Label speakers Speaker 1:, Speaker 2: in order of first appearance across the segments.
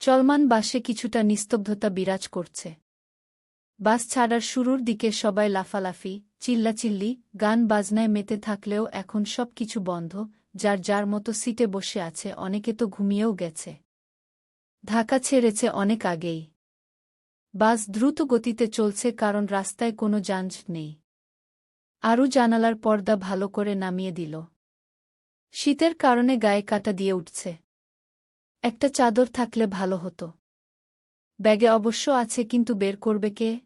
Speaker 1: চলমান বাসে কিছুটা নিস্তব্ধতা বিরাজ করছে। বাস ছাড়ার শুরুর দিকে সবাই লাফালাফি, চিল্লাচিল্লি, গান বাজনায় মেতে থাকলেও এখন সব কিছু বন্ধ, যার যার মতো সিটে বসে আছে, অনেকে তো ঘুমিয়েও গেছে। ঢাকা ছেড়েছে অনেক আগেই। বাস দ্রুত গতিতে চলছে কারণ রাস্তায় কোনো যানজট নেই। আরও জানালার পর্দা ভালো করে নামিয়ে দিল। শীতের কারণে গায়ে কাটা দিয়ে উঠছে। একটা চাদর থাকলে ভালো হতো। ব্যাগে অবশ্য আছে, কিন্তু বের করবে কে?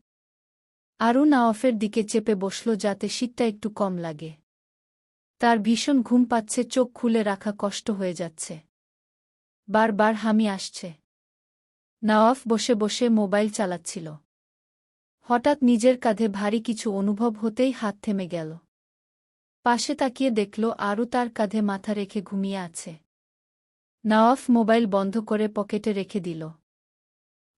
Speaker 1: আরও নাওয়াফের দিকে চেপে বসল যাতে শীতটা একটু কম লাগে। তার ভীষণ ঘুম পাচ্ছে, চোখ খুলে রাখা কষ্ট হয়ে যাচ্ছে। বারবার হামি আসছে। নওয়াফ বসে বসে মোবাইল চালাচ্ছিল। হঠাৎ নিজের কাঁধে ভারী কিছু অনুভব হতেই হাত থেমে গেল। পাশে তাকিয়ে দেখল আরও তার কাঁধে মাথা রেখে ঘুমিয়ে আছে। নওয়াফ মোবাইল বন্ধ করে পকেটে রেখে দিল।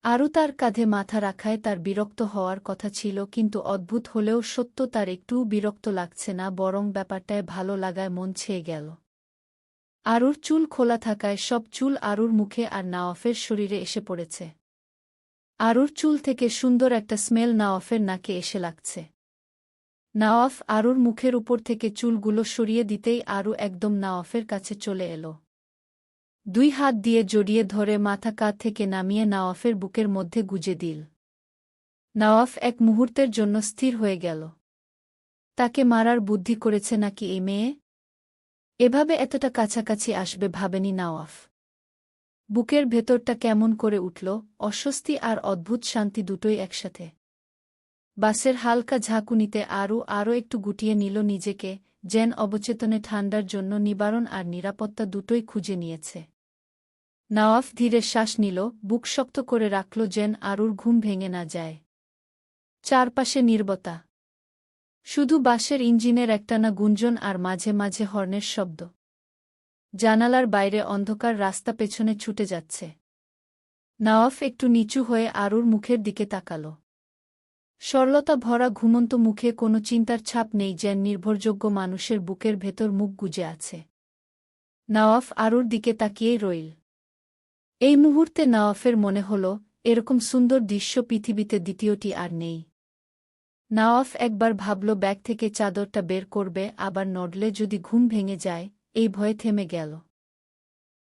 Speaker 1: আরও তার কাঁধে মাথা রাখায় তার বিরক্ত হওয়ার কথা ছিল, কিন্তু অদ্ভুত হলেও সত্য তার একটুও বিরক্ত লাগছে না, বরং ব্যাপারটায় ভালো লাগায় মন ছেয়ে গেল। আরুর চুল খোলা থাকায় সব চুল আরুর মুখে আর নাওয়াফের শরীরে এসে পড়েছে। আরুর চুল থেকে সুন্দর একটা স্মেল নাওয়াফের নাকে এসে লাগছে। নাওয়াফ আরুর মুখের উপর থেকে চুলগুলো সরিয়ে দিতেই আরু একদম নাওয়াফের কাছে চলে এলো। দুই হাত দিয়ে জড়িয়ে ধরে মাথা কাঁধ থেকে নামিয়ে নাওয়াফের বুকের মধ্যে গুজে দিল। নওয়াফ এক মুহূর্তের জন্য স্থির হয়ে গেল। তাকে মারার বুদ্ধি করেছে নাকি এই মেয়ে? এভাবে এতটা কাছাকাছি আসবে ভাবেনি নওয়াফ। বুকের ভেতরটা কেমন করে উঠল, অস্বস্তি আর অদ্ভুত শান্তি দুটোই একসাথে। বাসের হালকা ঝাঁকুনিতে আরও আরও একটু গুটিয়ে নিল নিজেকে, যেন অবচেতনে ঠান্ডার জন্য নিবারণ আর নিরাপত্তা দুটোই খুঁজে নিয়েছে। নওয়াফ ধীরে শ্বাস নিল, বুক শক্ত করে রাখল যেন আরুর ঘুম ভেঙে না যায়। চারপাশে নির্বতা। শুধু বাসের ইঞ্জিনের একটানা গুঞ্জন আর মাঝে মাঝে হর্নের শব্দ। জানালার বাইরে অন্ধকার রাস্তা পেছনে ছুটে যাচ্ছে। নওয়াফ একটু নিচু হয়ে আরুর মুখের দিকে তাকাল। সরলতা ভরা ঘুমন্ত মুখে কোনো চিন্তার ছাপ নেই যেন নির্ভরযোগ্য মানুষের বুকের ভেতর মুখ গুজে আছে। নওয়াফ আরুর দিকে তাকিয়েই রইল। এই মুহূর্তে নওয়াফের মনে হল, এরকম সুন্দর দৃশ্য পৃথিবীতে দ্বিতীয়টি আর নেই। নওয়াফ একবার ভাবল, ব্যাগ থেকে চাদরটা বের করবে, আবার নড়লে যদি ঘুম ভেঙে যায়, এই ভয়ে থেমে গেল।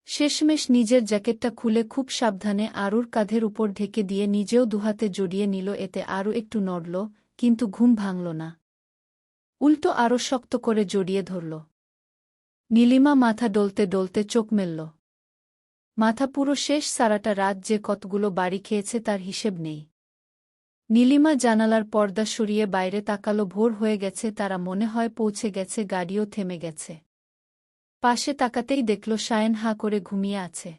Speaker 1: শেষমেশ নিজের জ্যাকেটটা খুলে খুব সাবধানে আরুর কাঁধের উপর ঢেকে দিয়ে নিজেও দুহাতে জড়িয়ে নিল, এতে আরও একটু নড়ল, কিন্তু ঘুম ভাঙল না। উল্টো আরও শক্ত করে জড়িয়ে ধরল। নীলিমা মাথা ডলতে ডলতে চোখ মেলল। মাথা পুরো শেষ সারাটা রাত যে কতগুলো বাড়ি খেয়েছে তার হিসেব নেই। নীলিমা জানালার পর্দা সরিয়ে বাইরে তাকালো, ভোর হয়ে গেছে, তারা মনে হয় পৌঁছে গেছে, গাড়িও থেমে গেছে। পাশে তাকাতেই দেখল সায়ন হা করে ঘুমিয়ে আছে।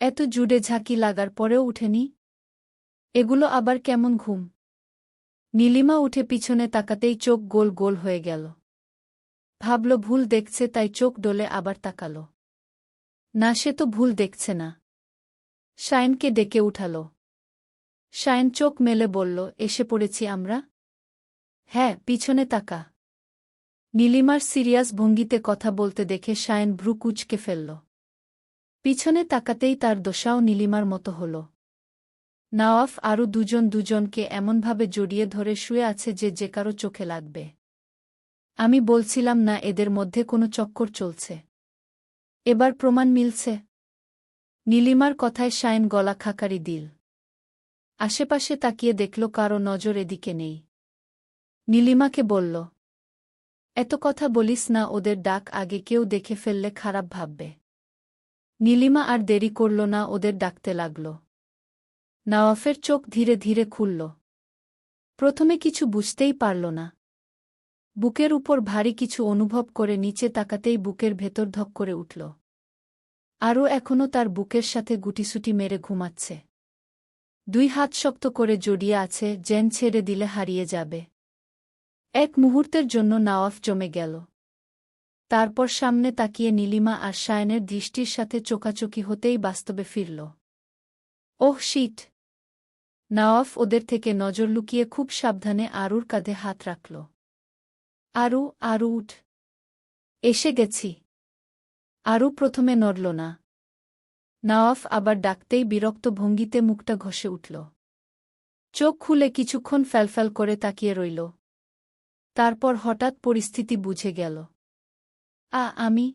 Speaker 1: এত জুড়ে ঝাঁকি লাগার পরেও উঠেনি? এগুলো আবার কেমন ঘুম? নীলিমা উঠে পিছনে তাকাতেই চোখ গোল গোল হয়ে গেল। ভাবল ভুল দেখছে, তাই চোখ ডলে আবার তাকাল। না, সে তো ভুল দেখছে না। শায়নকে ডেকে উঠাল। শায়ন চোখ মেলে বলল, এসে পড়েছি আমরা? হ্যাঁ পিছনে তাকা। নীলিমার সিরিয়াস ভঙ্গিতে কথা বলতে দেখে শায়ন ভ্রু কুচকে ফেলল। পিছনে তাকাতেই তার দোষাও নীলিমার মতো হল। নওয়াফ আরও দুজন দুজনকে এমনভাবে জড়িয়ে ধরে শুয়ে আছে যে যে কারও চোখে লাগবে। আমি বলছিলাম না, এদের মধ্যে কোনো চক্কর চলছে। এবার প্রমাণ মিলছে। নীলিমার কথায় শায়ন গলা খাকারি দিল। আশেপাশে তাকিয়ে দেখল কারও নজর এদিকে নেই। নীলিমাকে বলল, এত কথা বলিস না, ওদের ডাক আগে কেউ দেখে ফেললে খারাপ ভাববে নীলিমা আর দেরি করল না, ওদের ডাকতে লাগল। নওয়াফের চোখ ধীরে ধীরে খুলল। প্রথমে কিছু বুঝতেই পারল না। বুকের উপর ভারী কিছু অনুভব করে নিচে তাকাতেই বুকের ভেতর ধক করে উঠল। আরও এখনও তার বুকের সাথে গুটিসুটি মেরে ঘুমাচ্ছে। দুই হাত শক্ত করে জড়িয়ে আছে জেন ছেড়ে দিলে হারিয়ে যাবে। এক মুহূর্তের জন্য নাওয়াফ জমে গেল। তারপর সামনে তাকিয়ে নীলিমা আর শায়নের দৃষ্টির সাথে চোকাচোকি হতেই বাস্তবে ফিরল। ওহ শীত নাওয়াফ ওদের থেকে নজর লুকিয়ে খুব সাবধানে আরুর কাঁধে হাত রাখল। আরু আরু উঠ। এসে গেছি। আরু প্রথমে নড়ল না। নওয়াফ আবার ডাকতেই বিরক্ত ভঙ্গিতে মুখটা ঘষে উঠল। চোখ খুলে কিছুক্ষণ ফ্যালফ্যাল করে তাকিয়ে রইল। তারপর হঠাৎ পরিস্থিতি বুঝে গেল। আ, আমি।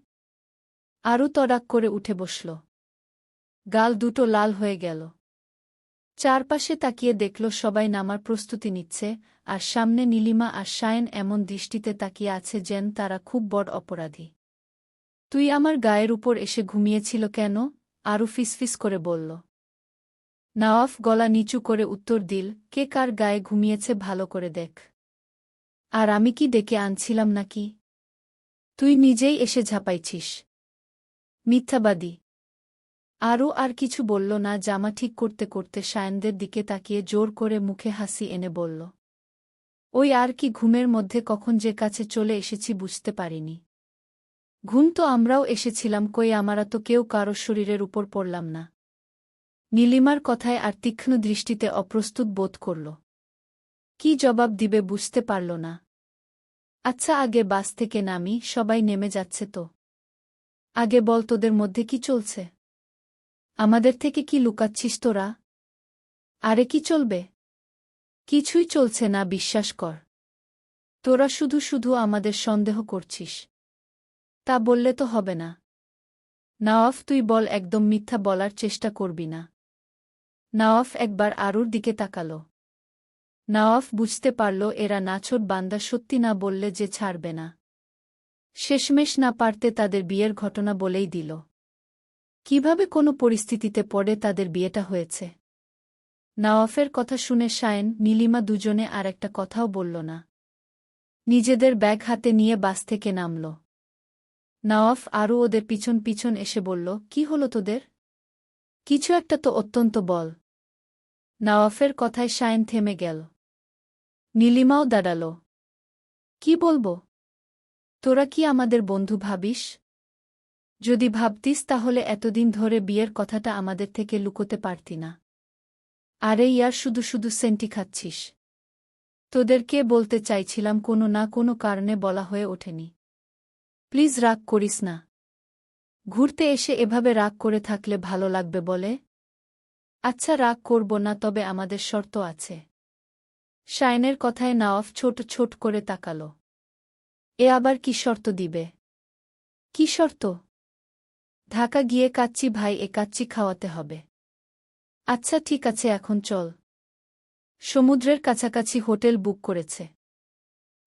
Speaker 1: আরও তড়াক করে উঠে বসল। গাল দুটো লাল হয়ে গেল। চারপাশে তাকিয়ে দেখল সবাই নামার প্রস্তুতি নিচ্ছে, আর সামনে নীলিমা আর সায়ন এমন দৃষ্টিতে তাকিয়ে আছে যেন তারা খুব বড় অপরাধী। তুই আমার গায়ের উপর এসে ঘুমিয়েছিল কেন? আরও ফিসফিস করে বলল। নওয়াফ গলা নিচু করে উত্তর দিল, কে কার গায়ে ঘুমিয়েছে ভালো করে দেখ। আর আমি কি ডেকে আনছিলাম নাকি? তুই নিজেই এসে ঝাঁপাইছিস। মিথ্যাবাদী। আরও আর কিছু বলল না, জামা ঠিক করতে করতে সায়নদের দিকে তাকিয়ে জোর করে মুখে হাসি এনে বলল, ওই আর কি ঘুমের মধ্যে কখন যে কাছে চলে এসেছি বুঝতে পারিনি। ঘুম তো আমরাও এসেছিলাম, কই আমারা তো কেউ কারও শরীরের উপর পড়লাম না নীলিমার কথায় আর তীক্ষ্ণ দৃষ্টিতে অপ্রস্তুত বোধ করল, কি জবাব দিবে বুঝতে পারল না। আচ্ছা আগে বাস থেকে নামি, সবাই নেমে যাচ্ছে তো। আগে বল তোদের মধ্যে কি চলছে? আমাদের থেকে কি লুকাচ্ছিস তোরা? আরে কি চলবে? কিছুই চলছে না, বিশ্বাস কর। তোরা শুধু শুধু আমাদের সন্দেহ করছিস। তা বললে তো হবে না। নাওয়াফ, তুই বল, একদম মিথ্যা বলার চেষ্টা করবি না। নাওয়াফ একবার আরুর দিকে তাকাল। নাওয়াফ বুঝতে পারল, এরা নাছোট বান্দা সত্যি না বললে যে ছাড়বে না। শেষমেশ না পারতে তাদের বিয়ের ঘটনা বলেই দিল। কীভাবে কোনো পরিস্থিতিতে পড়ে তাদের বিয়েটা হয়েছে? নওয়াফের কথা শুনে শায়েন, নীলিমা দুজনে আর একটা কথাও বলল না। নিজেদের ব্যাগ হাতে নিয়ে বাস থেকে নামল। নওয়াফ আরও ওদের পিছন পিছন এসে বলল, কি হলো তোদের? কিছু একটা তো অত্যন্ত বল। নওয়াফের কথায় শায়েন থেমে গেল। নীলিমাও দাঁড়াল। কি বলব? তোরা কি আমাদের বন্ধু ভাবিস? যদি ভাবতিস তাহলে এতদিন ধরে বিয়ের কথাটা আমাদের থেকে লুকোতে পারতি না। আরে ইয়ার শুধু শুধু সেন্টি খাচ্ছিস। তোদেরকে বলতে চাইছিলাম কোনো না কোনো কারণে বলা হয়ে ওঠেনি। প্লিজ রাগ করিস না। ঘুরতে এসে এভাবে রাগ করে থাকলে ভালো লাগবে বলে? আচ্ছা রাগ করব না, তবে আমাদের শর্ত আছে। শাইনের কথায় নাওয়াফ ছোট ছোট করে তাকাল। এ আবার কি শর্ত দিবে? কি শর্ত? ঢাকা গিয়ে কাচ্চি ভাই এ কাচ্চি খাওয়াতে হবে। আচ্ছা ঠিক আছে, এখন চল। সমুদ্রের কাছাকাছি হোটেল বুক করেছে।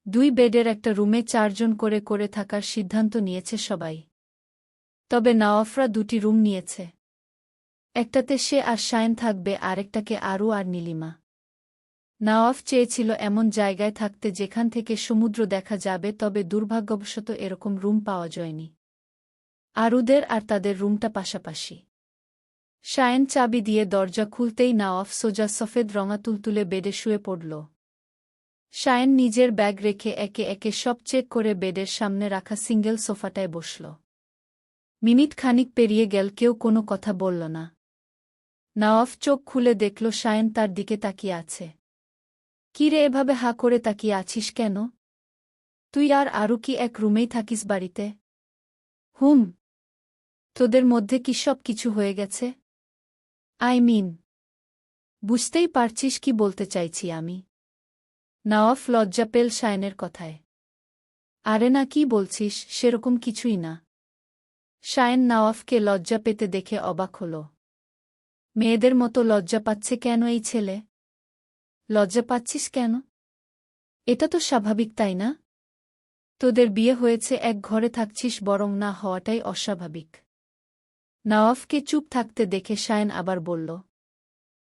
Speaker 1: দুই বেডের একটা রুমে চারজন করে করে থাকার সিদ্ধান্ত নিয়েছে সবাই। তবে নাওয়াফরা দুটি রুম নিয়েছে। একটাতে সে আর শায়ন থাকবে, আরেকটাকে আরও আর নীলিমা। নাওয়াফ চেয়েছিল এমন জায়গায় থাকতে যেখান থেকে সমুদ্র দেখা যাবে, তবে দুর্ভাগ্যবশত এরকম রুম পাওয়া যায়নি। আরুদের আর তাদের রুমটা পাশাপাশি। শায়েন চাবি দিয়ে দরজা খুলতেই নাওয়াফ সোজা সফেদ রঙা তুলতুলে বেডে শুয়ে পড়ল। শায়েন নিজের ব্যাগ রেখে একে একে সব চেক করে বেডের সামনে রাখা সিঙ্গেল সোফাটায় বসল। মিনিট খানিক পেরিয়ে গেল, কেউ কোনো কথা বলল না। নওয়াফ চোখ খুলে দেখল শায়েন তার দিকে তাকিয়ে আছে। কিরে এভাবে হা করে তাকিয়ে আছিস কেন? তুই আর আরও কি এক রুমেই থাকিস বাড়িতে? হুম তোদের মধ্যে কি সব কিছু হয়ে গেছে? I mean. বুঝতেই পারছিস কি বলতে চাইছি আমি। নওয়াফ লজ্জা পেল শায়নের কথায়। আরে না, কি বলছিস? সেরকম কিছুই না। শায়ন নওয়াফকে লজ্জা পেতে দেখে অবাক হল। মেয়েদের মতো লজ্জা পাচ্ছে কেন এই ছেলে? লজ্জা পাচ্ছিস কেন? এটা তো স্বাভাবিক, তাই না? তোদের বিয়ে হয়েছে, এক ঘরে থাকছিস বরং না হওয়াটাই অস্বাভাবিক। নওয়াফকে চুপ থাকতে দেখে শায়ন আবার বলল,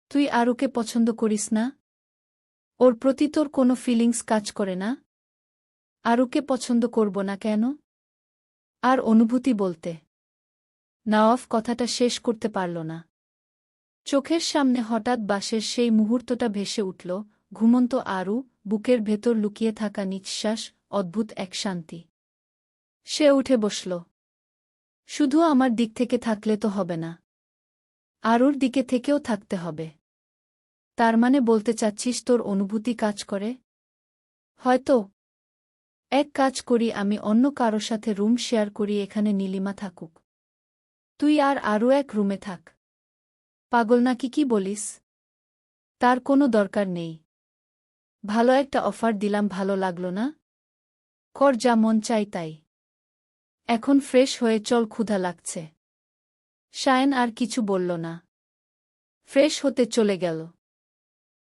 Speaker 1: তুই আরুকে পছন্দ করিস না? ওর প্রতি তোর কোনো ফিলিংস কাজ করে না? আরুকে পছন্দ করব না কেন? আর অনুভূতি বলতে, নওয়াফ কথাটা শেষ করতে পারল না। চোখের সামনে হঠাৎ বাসের সেই মুহূর্তটা ভেসে উঠল, ঘুমন্ত আরু বুকের ভেতর লুকিয়ে থাকা নিঃশ্বাস, অদ্ভুত এক শান্তি। সে উঠে বসল। শুধু আমার দিক থেকে থাকলে তো হবে না। আরুর দিকে থেকেও থাকতে হবে। তার মানে বলতে চাচ্ছিস তোর অনুভূতি কাজ করে? হয়তো। এক কাজ করি, আমি অন্য কারও সাথে রুম শেয়ার করি, এখানে নীলিমা থাকুক। তুই আর আরও এক রুমে থাক। পাগল নাকি কি বলিস? তার কোনো দরকার নেই। ভালো একটা অফার দিলাম, ভালো লাগল না? কর যা মন চাই তাই। এখন ফ্রেশ হয়ে চল, ক্ষুধা লাগছে। শায়ন আর কিছু বলল না। ফ্রেশ হতে চলে গেল।